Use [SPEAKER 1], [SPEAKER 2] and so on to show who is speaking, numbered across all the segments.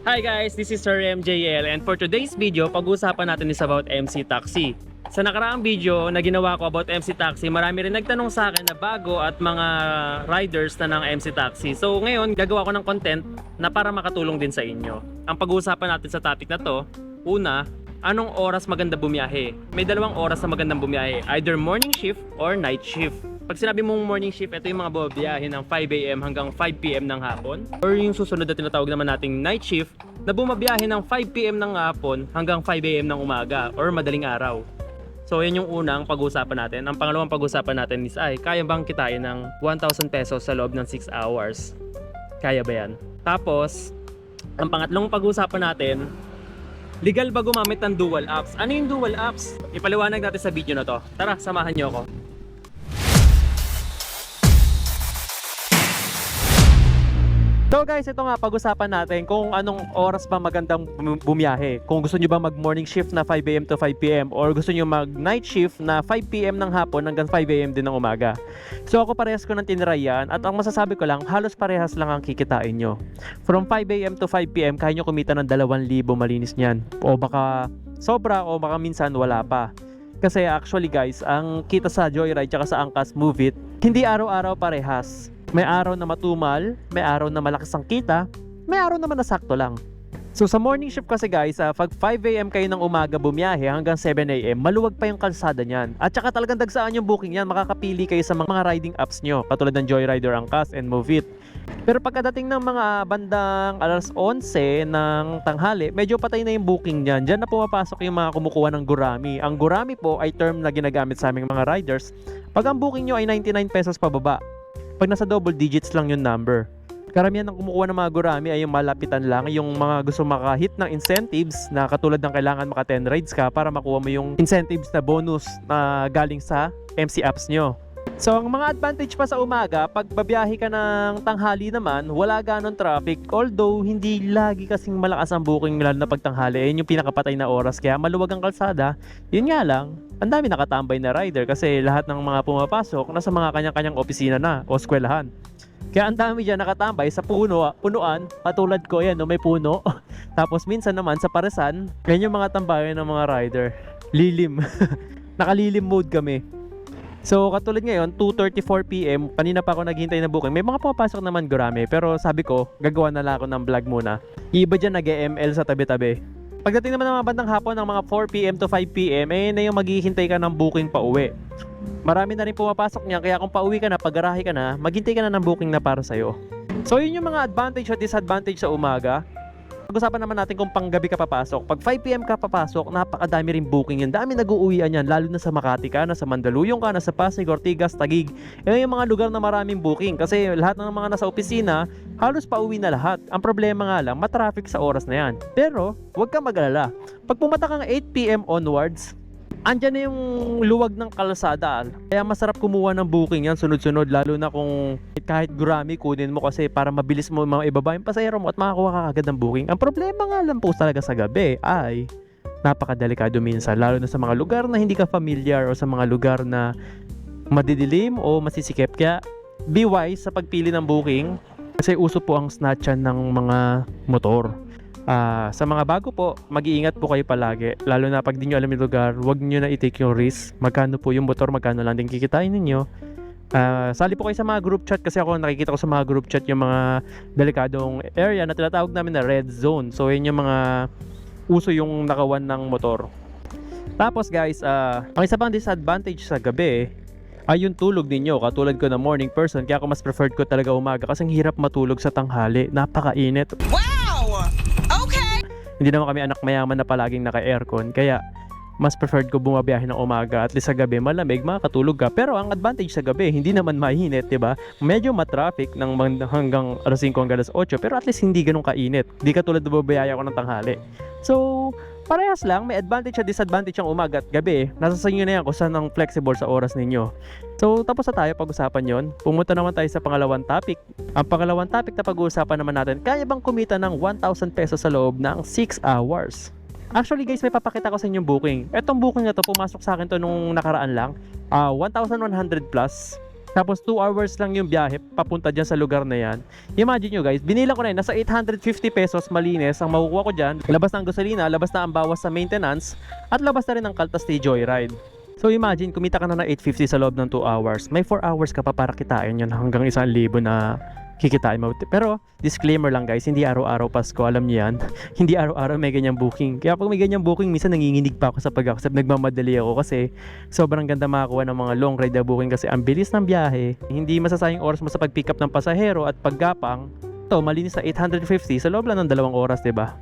[SPEAKER 1] Hi guys, this is Sir MJL and for today's video, pag-uusapan natin is about MC Taxi. Sa nakaraang video na ginawa ko about MC Taxi, marami rin nagtanong sa akin na bago at mga riders na ng MC Taxi. So ngayon, gagawa ko ng content na para makatulong din sa inyo. Ang pag-uusapan natin sa topic na to, una, anong oras maganda bumiyahe? May dalawang oras na magandang bumiyahe, either morning shift or night shift. Pag sinabi mong morning shift, ito yung mga bumabiyahe ng 5 a.m. hanggang 5 p.m. ng hapon. Or yung susunod na tinatawag naman nating night shift, na bumabiyahe ng 5 p.m. ng hapon hanggang 5 a.m. ng umaga or madaling araw. So yan yung unang pag-uusapan natin. Ang pangalawang pag-uusapan natin is ay kaya bang kitain ng 1,000 pesos sa loob ng 6 hours? Kaya ba yan? Tapos, ang pangatlong pag-uusapan natin, legal ba gumamit ng dual apps? Ano yung dual apps? Ipaliwanag natin sa video na to. Tara, samahan nyo ako. So guys, ito nga pag-usapan natin kung anong oras ba magandang bum- bumiyahe. Kung gusto nyo ba mag morning shift na 5 a.m. to 5 p.m. or gusto nyo mag night shift na 5 p.m. ng hapon hanggang 5 a.m. din ng umaga. So ako parehas ko ng tinry yan at ang masasabi ko lang, halos parehas lang ang kikitain nyo. From 5 a.m. to 5 p.m. kaya nyo kumita ng 2,000 malinis niyan. O baka sobra o baka minsan wala pa. Kasi actually guys, ang kita sa Joyride tsaka sa Angkas Move It, hindi araw-araw parehas. May araw na matumal, may araw na malakas ang kita, may araw naman na sakto lang. So sa morning shift kasi guys, ah, pag 5 a.m. kayo ng umaga bumiyahe hanggang 7 a.m., maluwag pa yung kalsada niyan. At saka talagang dagsaan yung booking yan, makakapili kayo sa mga riding apps nyo, katulad ng Joyride or Angkas and Move It. Pero pagkadating ng mga bandang alas 11 ng tanghali, medyo patay na yung booking niyan. Diyan na pumapasok yung mga kumukuha ng gurami. Ang gurami po ay term na ginagamit sa aming mga riders. Pag ang booking nyo ay 99 pesos pababa, pag nasa double digits lang yung number. Karamihan ng kumukuha ng mga gurami ay yung malapitan lang, yung mga gusto makahit ng incentives na katulad ng kailangan maka 10 rides ka para makuha mo yung incentives na bonus na galing sa MC apps nyo. So, ang mga advantage pa sa umaga, pag babiyahe ka ng tanghali naman, wala ganon traffic. Although, hindi lagi kasing malakas ang booking lalo na pag tanghali. Ayun yung pinakapatay na oras. Kaya maluwag ang kalsada. Yun nga lang, ang dami nakatambay na rider kasi lahat ng mga pumapasok nasa mga kanyang-kanyang opisina na o eskwelahan. Kaya ang dami dyan nakatambay sa puno, punuan, katulad ko yan, no, may puno. Tapos minsan naman sa paresan, yan yung mga tambayan ng mga rider. Lilim. Nakalilim mode kami. So, katulad ngayon, 2.34pm, kanina pa ako naghihintay na booking. May mga pumapasok naman gurami, pero sabi ko, gagawa na lang ako ng vlog muna. Iba dyan nag-ML sa tabi-tabi. Pagdating naman ng mga bandang hapon ng mga 4pm to 5pm, eh na yung maghihintay ka ng booking pa uwi. Marami na rin pumapasok niya, kaya kung pauwi ka na, pag-garahe ka na, maghintay ka na ng booking na para sa'yo. So, yun yung mga advantage at disadvantage sa umaga. Pag-usapan naman natin kung panggabi ka papasok. Pag 5pm ka papasok, napakadami rin booking yan. Dami nag-uuwian yan, lalo na sa Makati ka, nasa Mandaluyong ka, nasa Pasig, Ortigas, Tagig. Yan yung mga lugar na maraming booking. Kasi lahat ng mga nasa opisina, halos pauwi na lahat. Ang problema nga lang, matraffic sa oras na yan. Pero, huwag kang mag-alala. Pag pumata kang 8pm onwards, andyan na yung luwag ng kalsada. Kaya masarap kumuha ng booking yan sunod-sunod lalo na kung kahit gurami kunin mo kasi para mabilis mo mga ibaba yung pasahero mo at makakuha ka agad ng booking. Ang problema nga lang po talaga sa gabi ay napakadelikado minsan lalo na sa mga lugar na hindi ka familiar o sa mga lugar na madidilim o masisikip. Kaya be wise sa pagpili ng booking kasi uso po ang snatchan ng mga motor. Ah, sa mga bago po, mag-iingat po kayo palagi. Lalo na pag di nyo alam yung lugar, huwag nyo na i-take yung risk. Magkano po yung motor, magkano lang din kikitain ninyo. Ah, sali po kayo sa mga group chat kasi ako nakikita ko sa mga group chat yung mga delikadong area na tinatawag namin na red zone. So yun yung mga uso yung nakawan ng motor. Tapos guys, ah, ang isa pang disadvantage sa gabi ay yung tulog ninyo. Katulad ko na morning person, kaya ako mas preferred ko talaga umaga kasi ang hirap matulog sa tanghali. Napakainit.
[SPEAKER 2] Wow!
[SPEAKER 1] Hindi naman kami anak mayaman na palaging naka-aircon. Kaya mas preferred ko bumabiyahe ng umaga at least sa gabi malamig, makakatulog ka. Pero ang advantage sa gabi, hindi naman mainit, 'di ba? Medyo matraffic ng hanggang alas 5 hanggang alas 8, pero at least hindi ganun kainit. Hindi katulad na bubiyaya ko ng tanghali. So, parehas lang, may advantage at disadvantage ang umaga at gabi. Nasa sa inyo na yan kung saan ang flexible sa oras ninyo. So, tapos na tayo pag-usapan yon. Pumunta naman tayo sa pangalawang topic. Ang pangalawang topic na pag-uusapan naman natin, kaya bang kumita ng 1,000 pesos sa loob ng 6 hours? Actually guys, may papakita ko sa inyong booking. Etong booking na to, pumasok sa akin to nung nakaraan lang. Ah, 1,100 plus. Tapos 2 hours lang yung biyahe papunta dyan sa lugar na yan. Imagine nyo guys, binila ko na yun, nasa 850 pesos malinis ang makukuha ko dyan. Labas na ang gasolina, labas na ang bawas sa maintenance, at labas na rin ang Kaltas Day Joyride. So imagine, kumita ka na ng 850 sa loob ng 2 hours. May 4 hours ka pa para kitain yun hanggang 1,000 na kikitain mo. Pero disclaimer lang guys, hindi araw-araw Pasko, alam niyo yan. hindi araw-araw may ganyang booking. Kaya pag may ganyang booking, minsan nanginginig pa ako sa pag-accept. Nagmamadali ako kasi sobrang ganda makakuha ng mga long ride na booking kasi ang bilis ng biyahe. Hindi masasayang oras mo sa pag-pick up ng pasahero at paggapang. Ito, malinis sa 850 sa loob lang ng dalawang oras, 'di ba?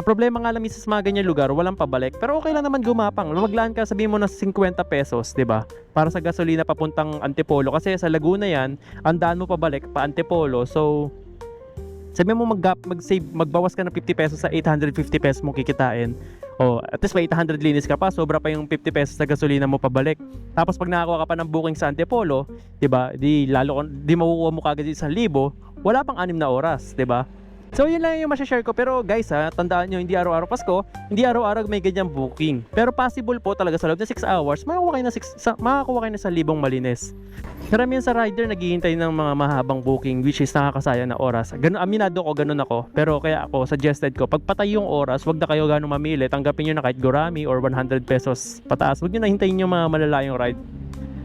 [SPEAKER 1] Ang problema nga lang sa mga ganyan lugar, walang pabalik. Pero okay lang naman gumapang. Maglaan ka, sabihin mo ng 50 pesos, 'di ba? Para sa gasolina papuntang Antipolo. Kasi sa Laguna yan, ang mo pabalik pa Antipolo. So, sabihin mo mag mag-save, magbawas ka ng 50 pesos sa 850 pesos mo kikitain. O, at least may 800 linis ka pa, sobra pa yung 50 pesos sa gasolina mo pabalik. Tapos pag nakakuha ka pa ng booking sa Antipolo, 'di ba? Di lalo di makukuha mo kagad sa 1,000, wala pang anim na oras, 'di ba? So yun lang yung masashare ko pero guys ha, tandaan nyo hindi araw-araw Pasko, hindi araw-araw may ganyang booking. Pero possible po talaga sa loob ng 6 hours, makakuha kayo na 6 sa, makakuha kayo na sa libong malinis. Karamihan sa rider naghihintay ng mga mahabang booking which is nakakasayang na oras. Ganun, aminado ko, ganun ako. Pero kaya ako, suggested ko, pag patay yung oras, wag na kayo ganun mamili. Tanggapin nyo na kahit gurami or 100 pesos pataas. Wag nyo na hintayin yung mga malalayong ride.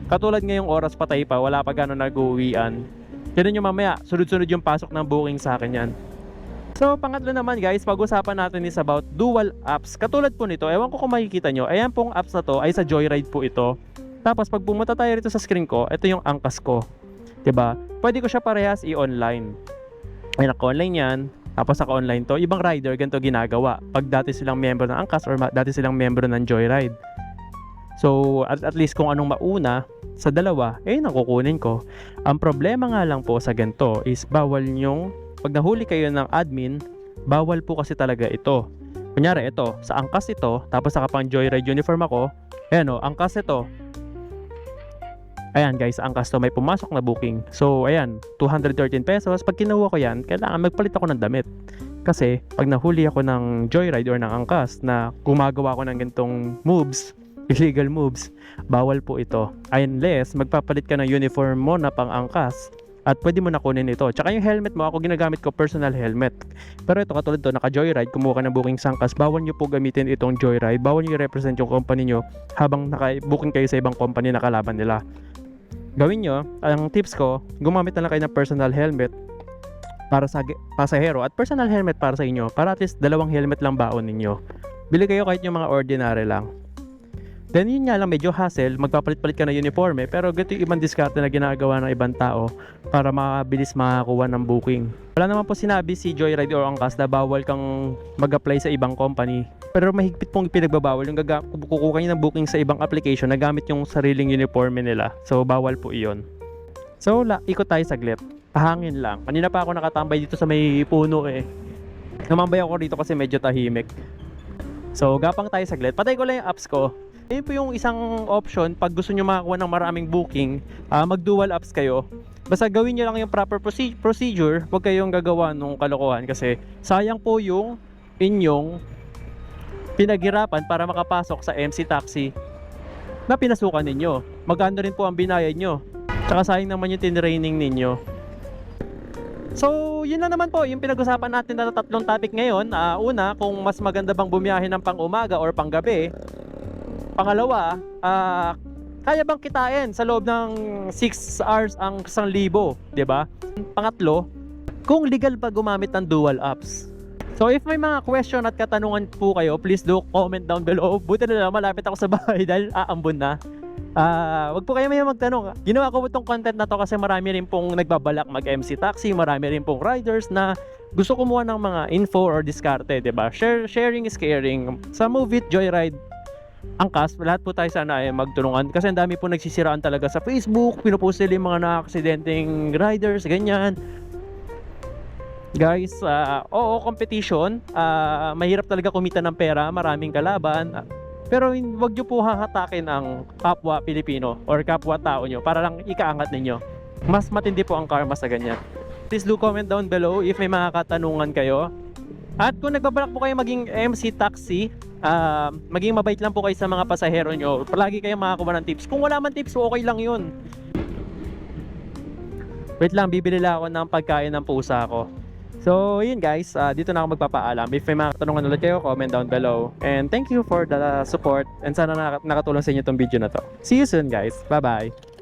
[SPEAKER 1] Katulad ngayong oras patay pa, wala pa gano'n nag-uwian. Ganun nyo mamaya, sunod-sunod yung pasok ng booking sa akin yan. So, pangatlo naman guys, pag-usapan natin is about dual apps. Katulad po nito, ewan ko kung makikita nyo, ayan pong apps na to ay sa Joyride po ito. Tapos pag pumunta tayo rito sa screen ko, ito yung angkas ko. ba? Pwede ko siya parehas i-online. Ay naka-online yan. Tapos naka-online to. Ibang rider ganito ginagawa. Pag dati silang member ng angkas or dati silang member ng Joyride. So, at, at least kung anong mauna sa dalawa, eh nakukunin ko. Ang problema nga lang po sa ganito is bawal nyong pag nahuli kayo ng admin, bawal po kasi talaga ito. Kunyari ito, sa angkas ito, tapos saka pang joyride uniform ako, ayan o, angkas ito. Ayan guys, angkas to may pumasok na booking. So ayan, 213 pesos. Pag kinuha ko yan, kailangan magpalit ako ng damit. Kasi pag nahuli ako ng joyride or ng angkas na gumagawa ko ng ganitong moves, illegal moves, bawal po ito. Unless magpapalit ka ng uniform mo na pang angkas at pwede mo na kunin ito. Tsaka yung helmet mo, ako ginagamit ko personal helmet. Pero ito katulad to, naka joyride, kumuha ka ng booking sangkas, bawal nyo po gamitin itong joyride, bawal nyo i-represent yung company nyo habang naka-booking kayo sa ibang company na kalaban nila. Gawin nyo, ang tips ko, gumamit na lang kayo ng personal helmet para sa pasahero at personal helmet para sa inyo para at least dalawang helmet lang baon ninyo. Bili kayo kahit yung mga ordinary lang. Then yun nga lang medyo hassle, magpapalit-palit ka ng uniforme pero ganito yung ibang diskarte na ginagawa ng ibang tao para makabilis makakuha ng booking. Wala naman po sinabi si Joyride or Angkas na bawal kang mag-apply sa ibang company. Pero mahigpit pong pinagbabawal yung gaga- kukuha ng booking sa ibang application na gamit yung sariling uniforme nila. So bawal po iyon. So la, ikot tayo saglit. Pahangin lang. Kanina pa ako nakatambay dito sa may puno eh. Namambay ako rito kasi medyo tahimik. So gapang tayo saglit. Patay ko lang yung apps ko. Ayun po yung isang option pag gusto nyo makakuha ng maraming booking, ah, mag-dual apps kayo. Basta gawin nyo lang yung proper proce- procedure, huwag kayong gagawa nung kalokohan kasi sayang po yung inyong pinaghirapan para makapasok sa MC Taxi na pinasukan ninyo. Magkano rin po ang binayad nyo. Tsaka sayang naman yung tinraining ninyo. So, yun lang naman po yung pinag-usapan natin na tatlong topic ngayon. Ah, una, kung mas maganda bang bumiyahe ng pang-umaga or pang-gabi. Pangalawa, ah, kaya bang kitain sa loob ng 6 hours ang 1,000, 'di ba? Pangatlo, kung legal ba gumamit ng dual apps. So if may mga question at katanungan po kayo, please do comment down below. Buti na lang malapit ako sa bahay dahil aambon na. Ah, wag po kayo may magtanong. Ginawa ko po itong content na to kasi marami rin pong nagbabalak mag MC taxi, marami rin pong riders na gusto kumuha ng mga info or diskarte, 'di ba? Share sharing is caring. Sa Move Joyride angkas, lahat po tayo sana ay magtulungan kasi ang dami po nagsisiraan talaga sa Facebook, pinupost nila yung mga na-aksidenteng riders, ganyan. Guys, ah, oo, competition. Ah, mahirap talaga kumita ng pera, maraming kalaban. Pero wag nyo po hahatakin ang kapwa Pilipino or kapwa tao nyo para lang ikaangat ninyo. Mas matindi po ang karma sa ganyan. Please do comment down below if may mga katanungan kayo. At kung nagbabalak po kayo maging MC Taxi, ah, maging mabait lang po kayo sa mga pasahero nyo. Palagi kayong makakuha ng tips. Kung wala man tips, okay lang yun. Wait lang, bibili lang ako ng pagkain ng pusa ko. So, yun guys, ah, dito na ako magpapaalam. If may mga katanungan ulit kayo, comment down below. And thank you for the support. And sana nak- nakatulong sa inyo itong video na to. See you soon guys. Bye-bye.